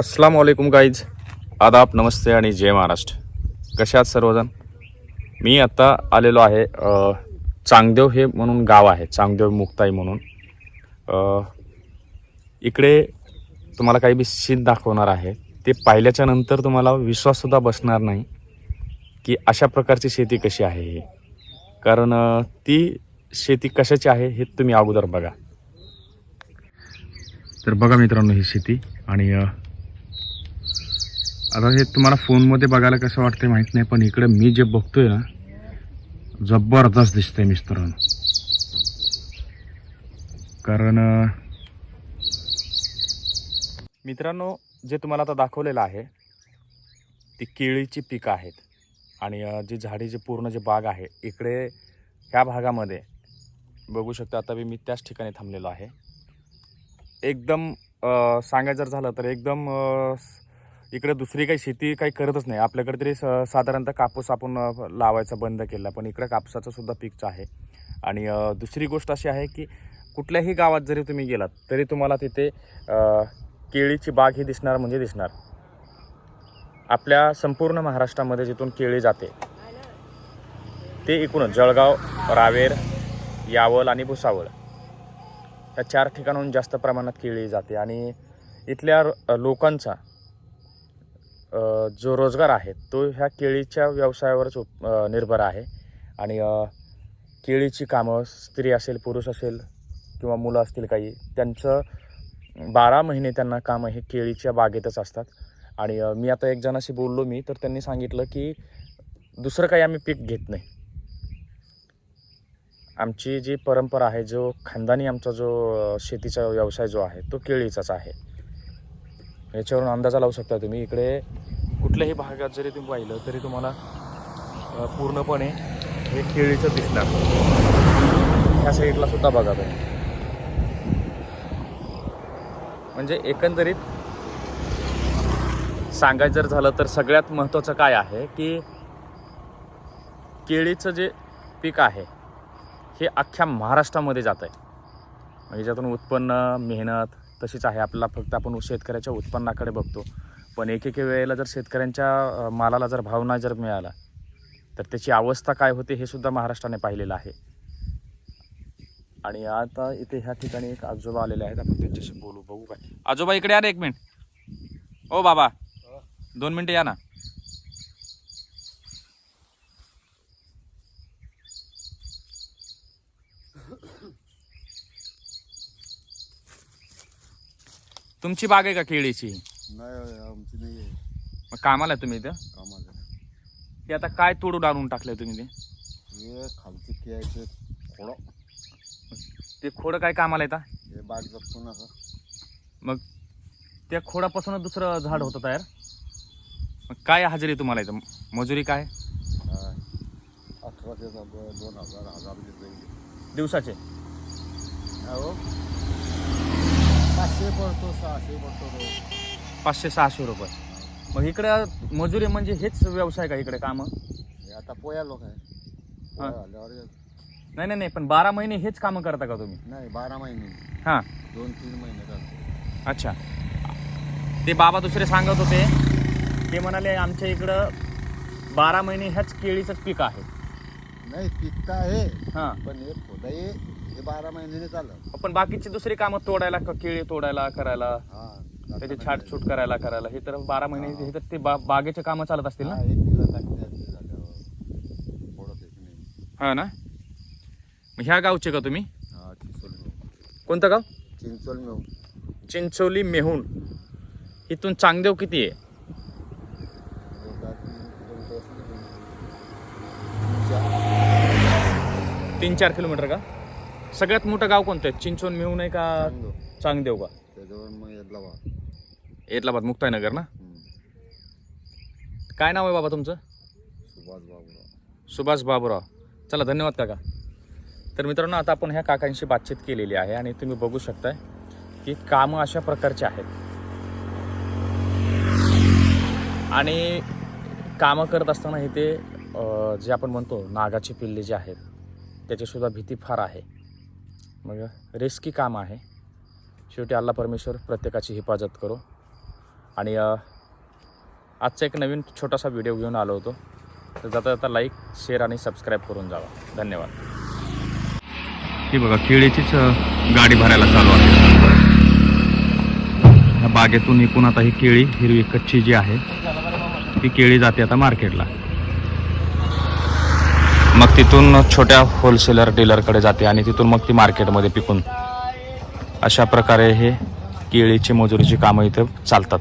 अस्सलाम वालेकुम गाईज आदाब नमस्ते आणि जय महाराष्ट्र. कशा आहात सर्वजण? मी आत्ता आलेलो आहे चांगदेव हे म्हणून गाव आहे चांगदेव मुक्ताई म्हणून. इकडे तुम्हाला काही बी सीन दाखवणार आहे. ते पाहिल्याच्या नंतर तुम्हाला विश्वाससुद्धा बसणार नाही की अशा प्रकारची शेती कशी आहे हे. कारण ती शेती कशाची आहे हे तुम्ही अगोदर बघा. तर बघा मित्रांनो ही शेती आणि आता हे तुम्हाला फोनमध्ये बघायला कसं वाटतंय माहीत नाही पण इकडे मी जे बघतोय ना जबरदस्त दिसतंय मिस्त्रांनो कारण मित्रांनो जे तुम्हाला आता दाखवलेलं आहे ती केळीची पिकं आहेत. आणि जी झाडी जे पूर्ण जे बाग आहे इकडे ह्या भागामध्ये बघू शकता आता मी त्याच ठिकाणी थांबलेलो आहे. एकदम सांगायचं जर झालं तर एकदम इकडे दुसरी काही शेती काही करतच नाही. आपल्याकडे तरी स साधारणतः कापूस आपण लावायचा बंद केला पण इकडे कापसाचं सुद्धा पीकचं आहे. आणि दुसरी गोष्ट अशी आहे की कुठल्याही गावात जरी तुम्ही गेलात तरी तुम्हाला तिथे केळीची बाग ही दिसणार म्हणजे दिसणार. आपल्या संपूर्ण महाराष्ट्रामध्ये जिथून केळी जाते ते एकूणच जळगाव रावेर यावल आणि भुसावळ. या चार ठिकाणाहून जास्त प्रमाणात केळी जाते. आणि इथल्या लोकांचा जो रोजगार आहे तो ह्या केळीच्या व्यवसायावरच उप- निर्भर आहे. आणि केळीची कामं स्त्री असेल पुरुष असेल किंवा मुलं असतील काही त्यांचं बारा महिने त्यांना कामं हे केळीच्या बागेतच असतात. आणि मी आता एक जणाशी बोललो मी तर त्यांनी सांगितलं की दुसरं काही आम्ही पीक घेत नाही. आमची जी परंपरा आहे जो खानदानी आमचा जो शेतीचा व्यवसाय जो आहे तो केळीचाच आहे. याच्यावरून अंदाजा लावू शकता तुम्ही. इकडे कुठल्याही भागात जरी तुम्ही पाहिलं तरी तुम्हाला पूर्णपणे हे केळीचं दिसणार. ह्या साईडला सुद्धा बघा तुम्ही. म्हणजे एकंदरीत सांगायचं जर झालं तर सगळ्यात महत्त्वाचं काय आहे की केळीचं जे पीक आहे हे अख्ख्या महाराष्ट्रामध्ये जात आहे म्हणजे ज्यातून उत्पन्न मेहनत तशीच आहे. आपल्याला फक्त आपण शेतकऱ्याच्या उत्पन्नाकडे बघतो. पण एक एक वेळेला जर शेतकऱ्यांच्या मालाला जर भाव नाही जर मिळाला तर त्याची अवस्था काय होते हे सुद्धा महाराष्ट्राने पाहिलेलं आहे. आणि आता इथे ह्या ठिकाणी एक आजोबा आलेले आहेत. आपण त्यांच्याशी बोलू बघू काय. आजोबा इकडे या ना एक मिनिट. ओ बाबा दोन मिनिटं या ना. तुमची बाग आहे का केळीची? नाही आमची नाही आहे. मग कामाला आहे तुम्ही इथं? कामाला ते आता काय तोडून आणून टाकलंय तुम्ही ते? हे खालची केळायचे खोडं. ते खोडं काय कामाला येतं हे बाग जपतो ना असं मग त्या खोडापासूनच दुसरं झाड होतं तयार? मग काय हजेरी तुम्हाला इथं? मजुरी काय? काय? अठराशे दोन हजार हजार घेतले. दिवसाचे? हो. पाचशे पडतो सहाशे पडतो रोज पाचशे सहाशे रुपये. मग इकडे मजुरी म्हणजे हेच व्यवसाय का इकडे कामं? हे आता पोया लोक आहे. पोया आल्यावर हे- नाही नाही नाही पण बारा महिने हेच कामं करता का तुम्ही? नाही बारा महिने. हां. दोन तीन महिने करतो अच्छा. ते बाबा दुसरे सांगत होते. ते म्हणाले आमच्या इकडं बारा महिने ह्याच केळीचंच पीक आहे. नाही पिकता आहे. हां. पण हे खोदा हे बारा महिन्याने चाललं. पण बाकीची दुसरी कामं तोडायला क- केळी तोडायला करायला हा त्याची छाटछूट करायला करायला. हे तर बारा महिने हे. तर ते बा बागेचे कामं चालत असतील ना? हा, एक किलो टाकते असते हा ना? मग ह्या गावचे का तुम्ही? हा चिंचोल. कोणतं गाव? चिंचोल मिळून चिंचोली मेहूण इथून चांगदेव किती आहे? तीन चार किलोमीटर का? सगळ्यात मोठं गाव कोणतं आहे? चिंचोन मेहून आहे का चांगदेव. का? त्याच्यावर मग येतला मुक्ताईनगर ना. काय नाव आहे बाबा तुमचं? सुभाष बाबूराव. सुभाष बाबूराव. चला धन्यवाद काका. तर मित्रांनो आता आपण ह्या काकांशी बातचीत केलेली आहे आणि तुम्ही बघू शकताय की कामं अशा प्रकारची आहेत. आणि कामं करत असताना इथे अं, जे आपण म्हणतो नागाची पिल्ले जे आहेत त्याची सुद्धा भीती फार आहे. मग रिस्की काम आहे. शेवटी अल्ला परमेश्वर प्रत्येकाची हिफाजत करो. आणि आजचा एक नवीन छोटासा व्हिडिओ घेऊन आलो होतो. तर जाता जाता लाईक शेअर आणि सबस्क्राईब करून जावा. धन्यवाद. ही बघा केळीचीच गाडी भरायला चालू आहे. बागेतून एकूण आता ही केळी हिरवी कच्ची जी आहे ती केळी जाते आता मार्केटला मग तिथून छोट्या होलसेलर डीलरकडे जाते आणि तिथून मग ती मार्केटमध्ये पिकून. अशा प्रकारे हे केळीची मजुरीची कामं इथे चालतात.